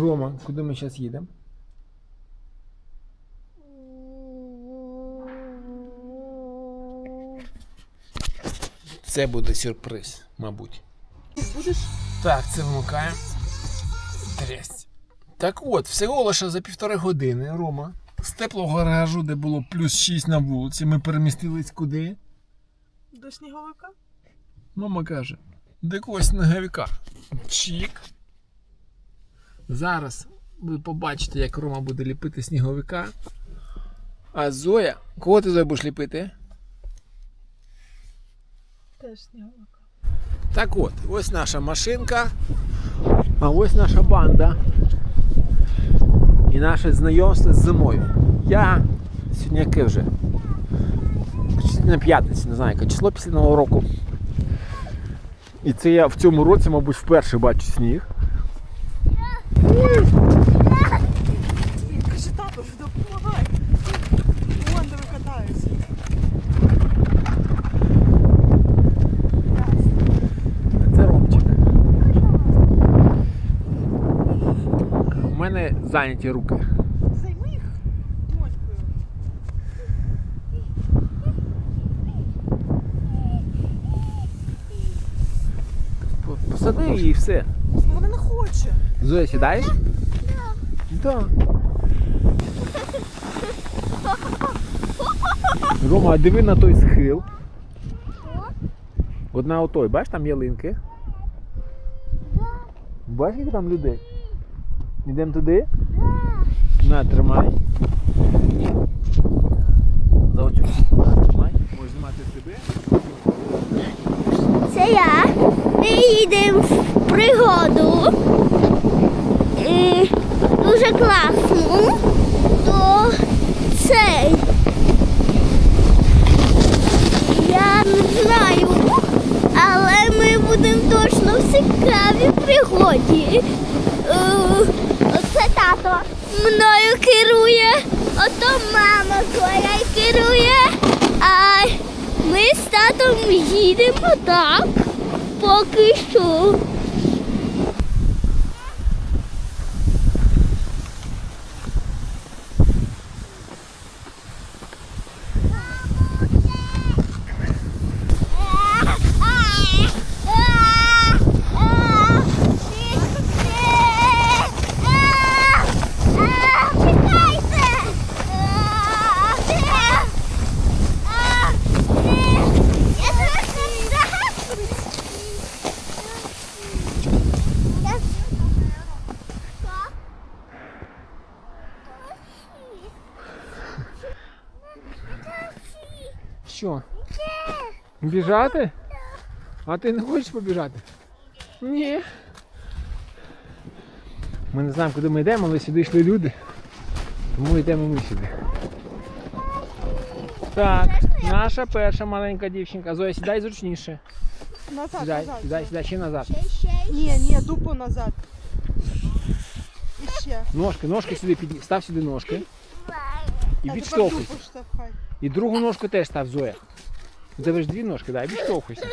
Рома, куди ми зараз їдемо? Це буде сюрприз, мабуть. Будеш? Так, це вмикаємо. Трясть. Так от, всього лише за півтори години, Рома, з теплого гаражу, де було плюс 6 на вулиці, ми перемістились куди? До сніговика? Мама каже, до якогось сніговика. Чік. Зараз ви побачите, як Рома буде ліпити сніговика. А Зоя, кого ти Зоя будеш ліпити? Теж сніговика. Так от, ось наша машинка, а ось наша банда. І наше знайомство з зимою. Я сьогодні яке вже? На п'ятницю, не знаю, яке число після Нового року. І це я в цьому році, мабуть, вперше бачу сніг. Каже, тато, допомагай. Вон, де ви. Це Ромчик. У мене зайняті руки. Займи їх донькою. Посади її і все. Вона не хоче. Зоя, сідаєш? Так. Рома, а диви на той схил. Одна отой, бачиш там ялинки? Бачиш, які там людей? Йдемо туди? На, тримай. За. На, Тримай. Можеш знімати себе. Це я. Ми їдемо в пригоду. І дуже класно. То цей. Я не знаю, але ми будемо точно в цікавій пригоді. Е, Оце тато мною керує, ото мама Зоя керує. А ми з татом їдемо так, поки що. Що? Біжати? А ти не хочеш побіжати? Ні. Ми не знаємо, куди ми йдемо, але сюди йшли люди. Тому йдемо ми сюди. Так, наша перша маленька дівчинка. Зоя, сідай зручніше. Назад, Сідай, назад. сідай, сідай, ще назад. Ні, ні, дупу назад. І ще. Ножки, ножки сюди підні. Став сюди ножки. І відштовхуйся. І другу ножку теж став Зоя. У тебе ж дві ножки, дай, відштовхуйся.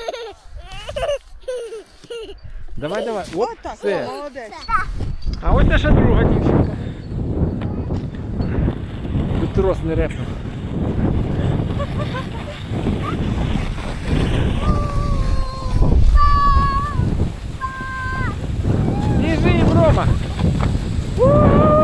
Давай, давай. Оп, так, все. молодець. А ось наша друга дівчинка. Тут трос не репнув. Біжи, Рома! Ой,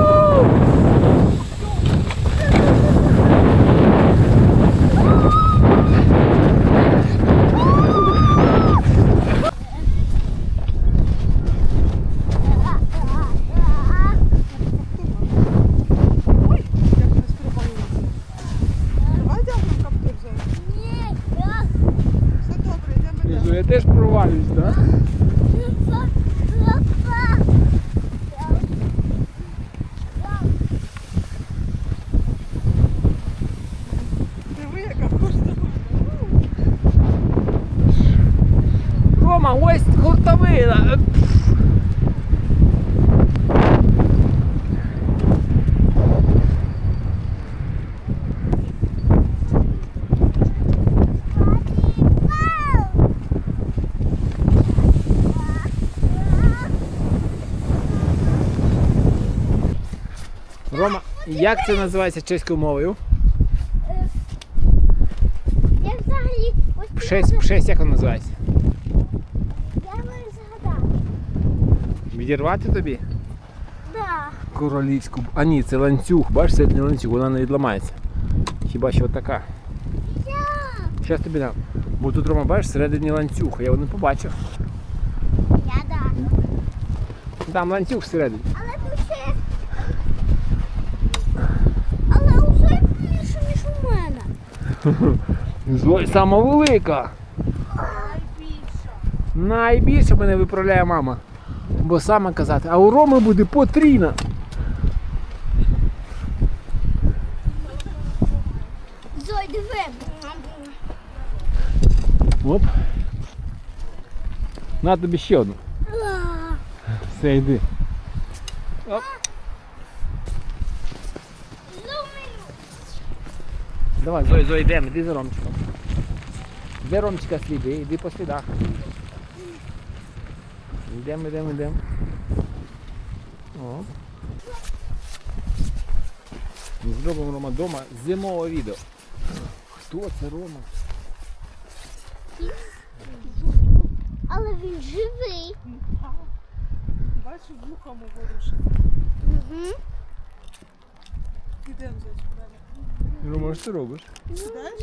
як нас провалилося. Рома, як це називається чеською мовою? Я взагалі ось Пшесть, пшесть, як воно називається? я не згадав. Відірвати тобі? Да. Королівську. А ні, це ланцюг. Бачиш, це не ланцюг, вона не відламається. Хіба що така. Я. Зараз тобі дам. Бо тут Рома, бачиш, всередині ланцюг. Я його не побачив. Я да. Там ланцюг всередині. Але тут ще. Але вже більше, ніж у Зой сама велика. Найбільша. Найбільше мене виправляє мама. Бо саме казати, а у Роми буде потрійна. Зой, диви. Оп. На тобі ще одну. Все, йди. зумію. Давай, Зой, Зой, йдемо, іди за Ромчиком. Де Ромчика сліди, йди по слідах. Йдемо, йдемо, йдемо. О. Ми зробимо Рома вдома зимове відео. Хто це Рома? Але він живий. Бачу, вухами ворушить. Угу. Ідемо зачекаємо. Рома, що ти робиш? Сідаєш?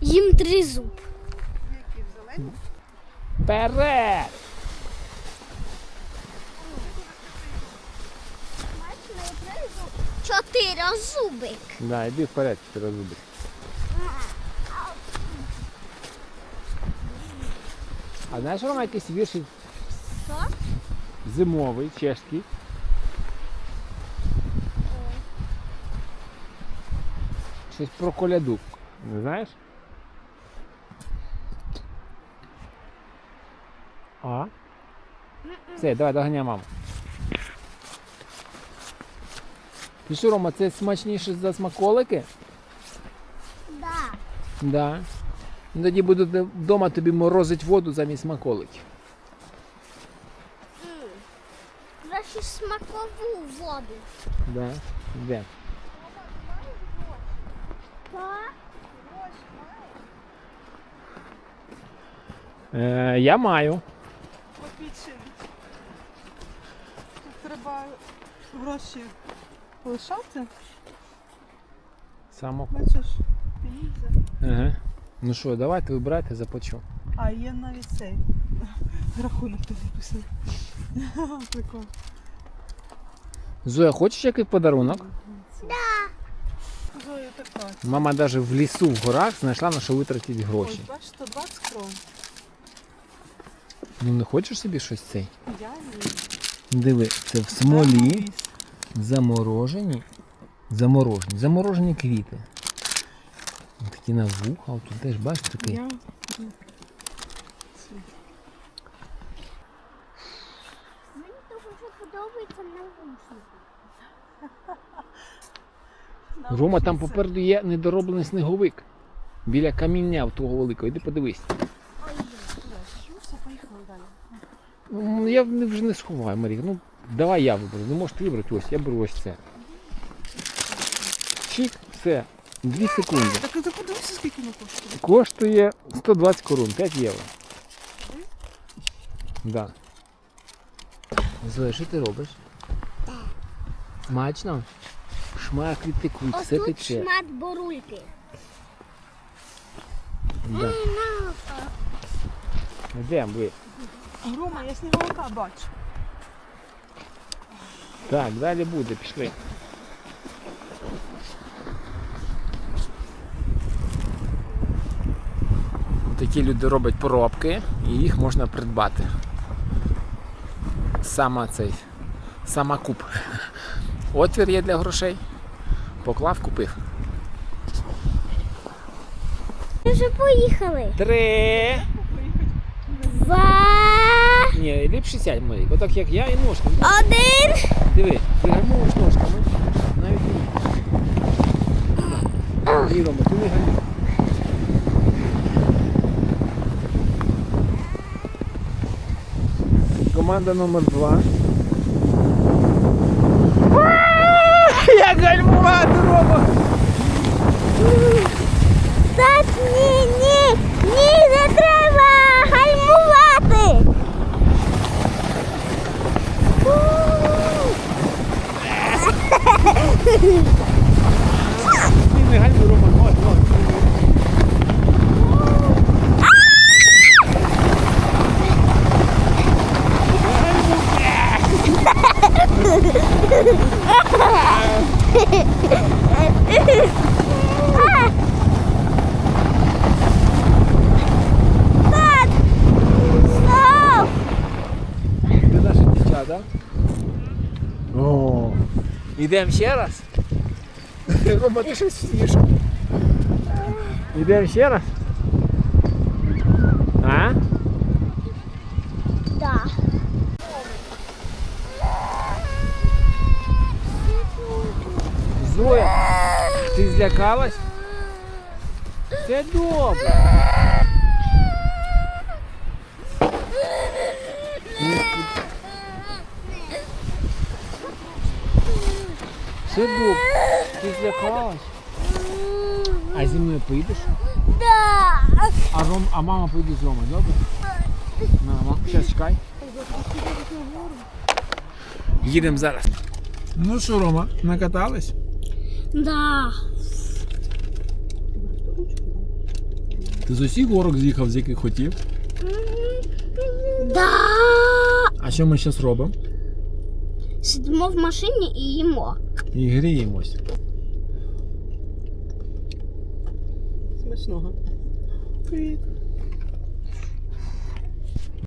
Їм три зуб. Які зелені? Вперед! Чотири зубик. Да, йди вперед, ти розубиш. А знаєш, Рома, якийсь віршик Що? зимовий, чешський. Щось про коляду. Не знаєш? А? Все, давай доганяй маму. Ти що, Рома, це смачніше за смаколики? Да. Да. Ну, Тоді буду вдома тобі морозить воду замість смаколиків. Краще смакову воду. Да. Де? Е, я маю. Попічені. Тут треба гроші лишати. Само. Бачиш, пініза. Ага. Ну що, давайте вибирайте, заплачу. А, є навіть цей. Рахунок тут написаний. Прикольно. Зоя, хочеш який подарунок? Така. Мама навіть в лісу в горах знайшла на що витратити Ось, гроші. бачиш, 120 крон. Ну не хочеш собі щось цей? Я ні. Диви, це в смолі заморожені. Заморожені. Заморожені квіти. Такі на вуха, тут теж бачиш такий. Я... Рома, там попереду є недороблений сніговик. Біля каміння в того великого. Іди подивись. Ну, я вже не сховаю, Марія. Ну, давай я виберу. Ну, можеш ти вибрати ось, я беру ось це. Чик, все. Дві секунди. Так ти подивися, скільки воно коштує. Коштує 120 корун, 5 євро. Да. Зоя, що ти робиш? Смачно? Шмак відтекуть, все тут тече. шмат борульки. Да. Йдемо, ви. Рома, я сніговика бачу. Так, далі буде, пішли. Такі люди роблять поробки і їх можна придбати. Сама цей, сама куп. Отвір є для грошей. Поклав, купив. Ми вже поїхали. Три. Два. Ні, ліпше сядь, Марік. Отак як я і ножки. Один. Диви, ти гальмуєш ножками. Навіть ні. Ні, Рома, ти не гальмуєш. Команда номер два. гальмувати робот. ідемо ще раз? Рома, ти щось встієш. Ідемо ще раз? А? Да. Зоя, ти злякалась? Це добре. Все добре. Ти злякалась? А зі мною поїдеш? Да. А, Ром, а мама поїде з Ромою, добре? Мама, зараз чекай. Їдемо зараз. Ну що, Рома, накатались? Да. Ти з усіх горок з'їхав, з яких хотів. Да. А що ми зараз робимо? Сидимо в машині і їмо. І гріємось. Смачного. Привіт.